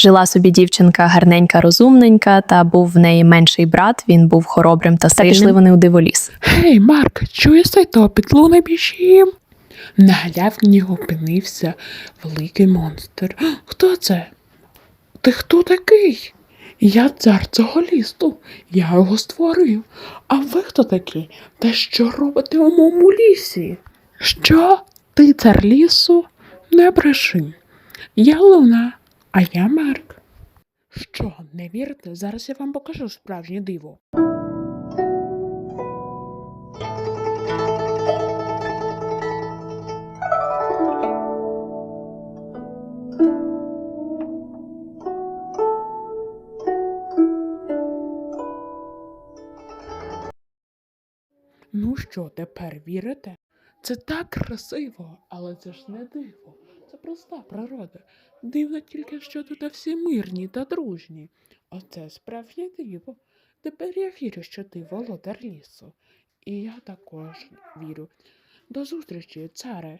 Жила собі дівчинка гарненька, розумненька, та був в неї менший брат. Він був хоробрим та сильним. Пішли вони у диволіс. Гей, Марк, чуєш цей топіт, луна біжім. На галявині опинився великий монстр. Хто це? Ти хто такий? Я цар цього лісу. Я його створив. А ви хто такий? Та що робите у моєму лісі? Що? Ти цар лісу? Не бреши. Я Луна, а я Марк. Що, не вірите? Зараз я вам покажу справжнє диво. Ну що, тепер вірите? Це так красиво, але це ж не диво. Проста природа. Дивно тільки, що тут всі мирні та дружні. Оце справжнє диво. Тепер я вірю, що ти володар лісу. І я також вірю. До зустрічі, царе.